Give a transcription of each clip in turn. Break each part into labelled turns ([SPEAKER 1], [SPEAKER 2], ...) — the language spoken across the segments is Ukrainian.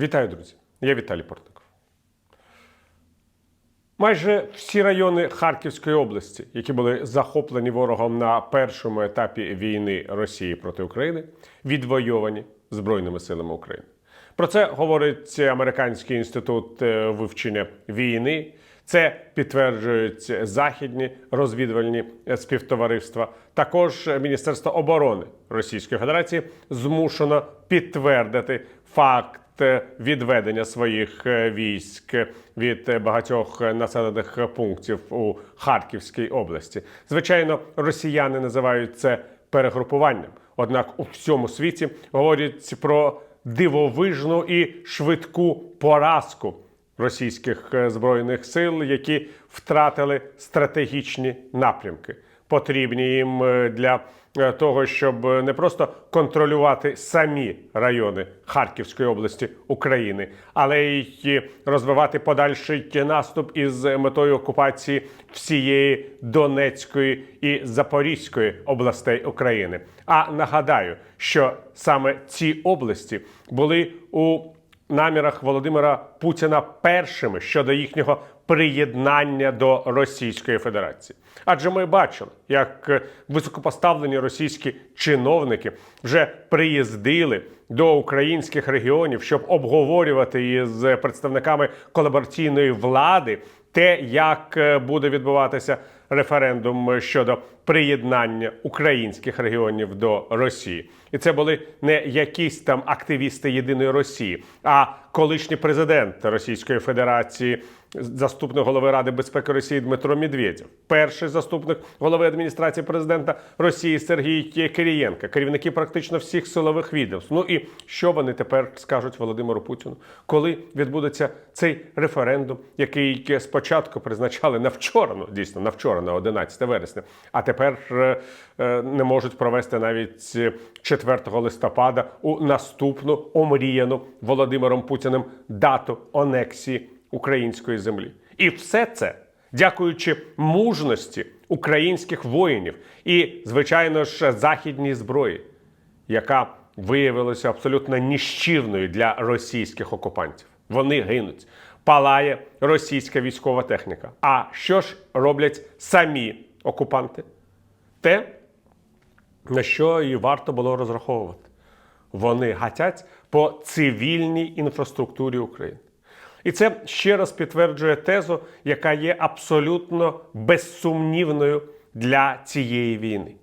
[SPEAKER 1] Вітаю, друзі! Я Віталій Портников. Майже всі райони Харківської області, які були захоплені ворогом на першому етапі війни Росії проти України, відвойовані Збройними силами України. Про це говорить Американський інститут е, вивчення війни. Це підтверджують західні розвідувальні співтовариства. Також Міністерство оборони Російської Федерації змушено підтвердити факт відведення своїх е, військ від е, багатьох населених пунктів у Харківській області. Звичайно, росіяни називають це перегрупуванням. Однак у всьому світі говорять про дивовижну і швидку поразку російських е, збройних сил, які втратили стратегічні напрямки, потрібні їм е, для е, того, щоб не просто контролювати самі райони Харківської області України, але й розвивати подальший наступ із метою окупації всієї Донецької і Запорізької областей України. А нагадаю, що саме ці області були у намірах Володимира Путіна першими щодо їхнього приєднання до Російської Федерації. Адже ми бачили, як е, високопоставлені російські чиновники вже приїздили до українських регіонів, щоб обговорювати із представниками колабораційної влади те, як е, буде відбуватися референдум щодо приєднання українських регіонів до Росії. І це були не якісь там активісти єдиної Росії, а колишній президент Російської Федерації, заступник голови Ради безпеки Росії Дмитро Медведєв, перший заступник голови адміністрації президента Росії Сергій Кирієнко, керівники практично всіх силових відомств. Ну і що вони тепер скажуть Володимиру Путіну, коли відбудеться цей референдум, який спочатку призначали на вчора, ну дійсно на вчора, на 11 вересня, а тепер е, е, не можуть провести навіть 4 листопада у наступну омріяну Володимиром Путіним дату анексії української землі. І все це дякуючи мужності українських воїнів і, звичайно ж, західній зброї, яка виявилася абсолютно ніщівною для російських окупантів. Вони гинуть. Палає російська військова техніка. А що ж роблять самі окупанти? Те, на що і варто було розраховувати. Вони гатять по цивільній інфраструктурі України. І це ще раз підтверджує тезу, яка є абсолютно безсумнівною для цієї війни.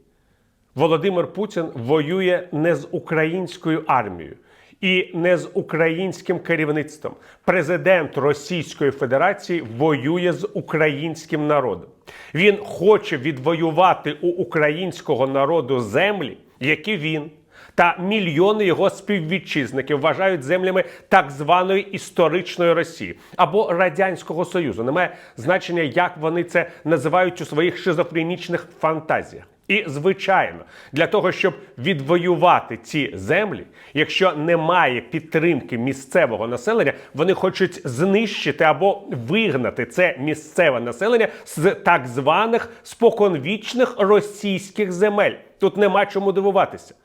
[SPEAKER 1] Володимир Путін воює не з українською армією і не з українським керівництвом. Президент Російської Федерації воює з українським народом. Він хоче відвоювати у українського народу землі, які він та мільйони його співвітчизників вважають землями так званої історичної Росії або Радянського Союзу. Немає значення, як вони це називають у своїх шизофренічних фантазіях. І, звичайно, для того, щоб відвоювати ці землі, якщо немає підтримки місцевого населення, вони хочуть знищити або вигнати це місцеве населення з так званих споконвічних російських земель. Тут нема чому дивуватися.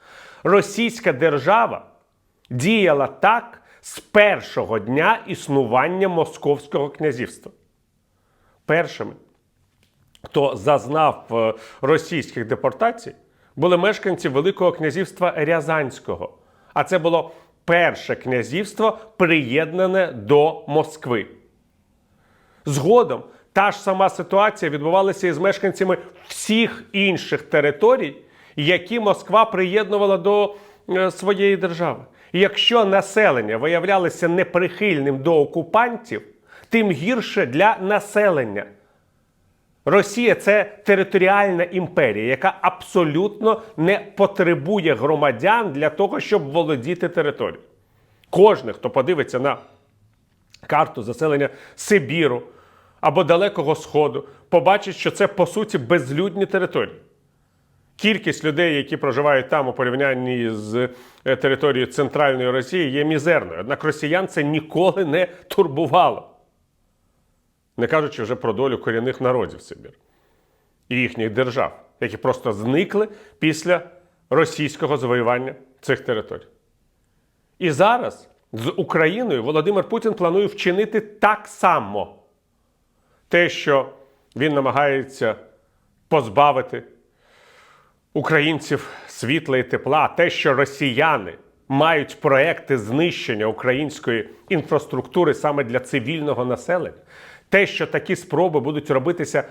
[SPEAKER 1] Російська держава діяла так з першого дня існування Московського князівства. Першими хто зазнав е, російських депортацій, були мешканці Великого князівства Рязанського. А це було перше князівство, приєднане до Москви. Згодом та ж сама ситуація відбувалася із мешканцями всіх інших територій, які Москва приєднувала до е, своєї держави. І якщо населення виявлялося неприхильним до окупантів, тим гірше для населення. Росія це територіальна імперія, яка абсолютно не потребує громадян для того, щоб володіти територією. Кожен, хто подивиться на карту заселення Сибіру або Далекого Сходу, побачить, що це по суті безлюдні території. Кількість людей, які проживають там у порівнянні з е, територією центральної Росії, є мізерною. Однак росіян це ніколи не турбувало не кажучи вже про долю корінних народів Сибір і їхніх держав, які просто зникли після російського завоювання цих територій. І зараз з Україною Володимир Путін планує вчинити так само. Те, що він намагається позбавити українців світла і тепла, те, що росіяни мають проекти знищення української інфраструктури саме для цивільного населення, те, що такі спроби будуть робитися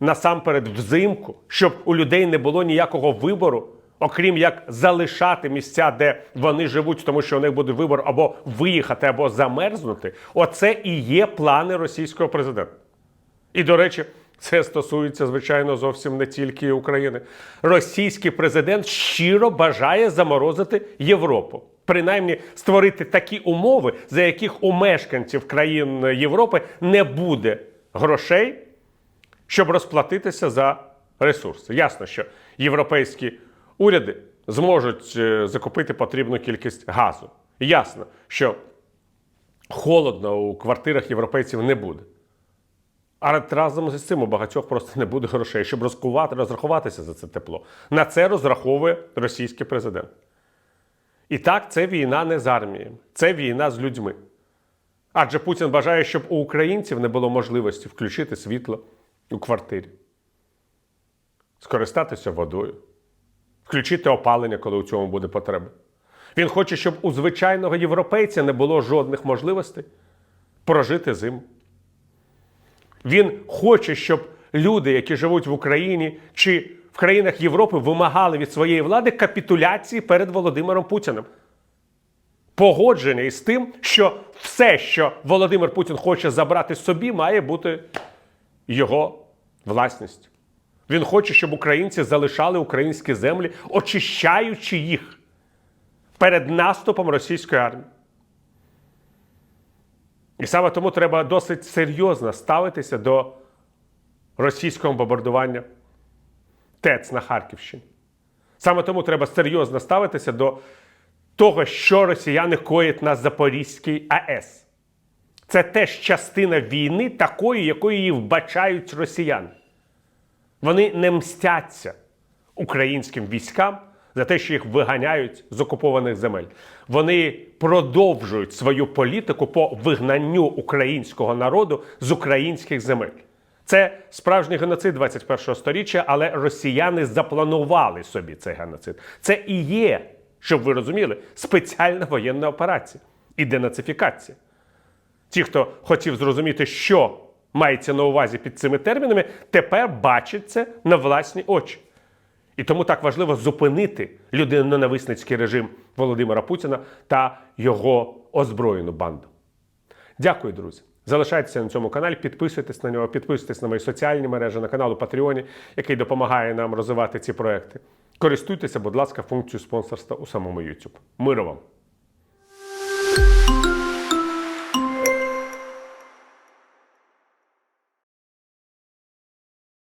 [SPEAKER 1] насамперед взимку, щоб у людей не було ніякого вибору, окрім як залишати місця, де вони живуть, тому що у них буде вибор або виїхати, або замерзнути. Оце і є плани російського президента. І, до речі, це стосується, звичайно, зовсім не тільки України. Російський президент щиро бажає заморозити Європу. Принаймні створити такі умови, за яких у мешканців країн Європи не буде грошей, щоб розплатитися за ресурси. Ясно, що європейські уряди зможуть е, закупити потрібну кількість газу. Ясно, що холодно у квартирах європейців не буде. А разом з цим у багатьох просто не буде грошей, щоб розкувати, розрахуватися за це тепло. На це розраховує російський президент. І так, це війна не з армією, це війна з людьми. Адже Путін бажає, щоб у українців не було можливості включити світло у квартирі, скористатися водою, включити опалення, коли у цьому буде потреба. Він хоче, щоб у звичайного європейця не було жодних можливостей прожити зиму. Він хоче, щоб люди, які живуть в Україні чи країнах Європи, вимагали від своєї влади капітуляції перед Володимиром Путіним. Погодження із тим, що все, що Володимир Путін хоче забрати собі, має бути його власністю. Він хоче, щоб українці залишали українські землі, очищаючи їх перед наступом російської армії. І саме тому треба досить серйозно ставитися до російського бомбардування ТЕЦ на Харківщині. Саме тому треба серйозно ставитися до того, що росіяни коять на Запорізькій АЕС. Це теж частина війни, такої, якою її вбачають росіяни. Вони не мстяться українським військам за те, що їх виганяють з окупованих земель. Вони продовжують свою політику по вигнанню українського народу з українських земель. Це справжній геноцид 21-го сторіччя, але росіяни запланували собі цей геноцид. Це і є, щоб ви розуміли, спеціальна воєнна операція і денацифікація. Ті, хто хотів зрозуміти, що мається на увазі під цими термінами, тепер бачать це на власні очі. І тому так важливо зупинити людиноненависницький режим Володимира Путіна та його озброєну банду. Дякую, друзі. Залишайтеся на цьому каналі, підписуйтесь на нього, підписуйтесь на мої соціальні мережі, на канал у Патреоні, який допомагає нам розвивати ці проекти. Користуйтеся, будь ласка, функцією спонсорства у самому YouTube. Миру вам!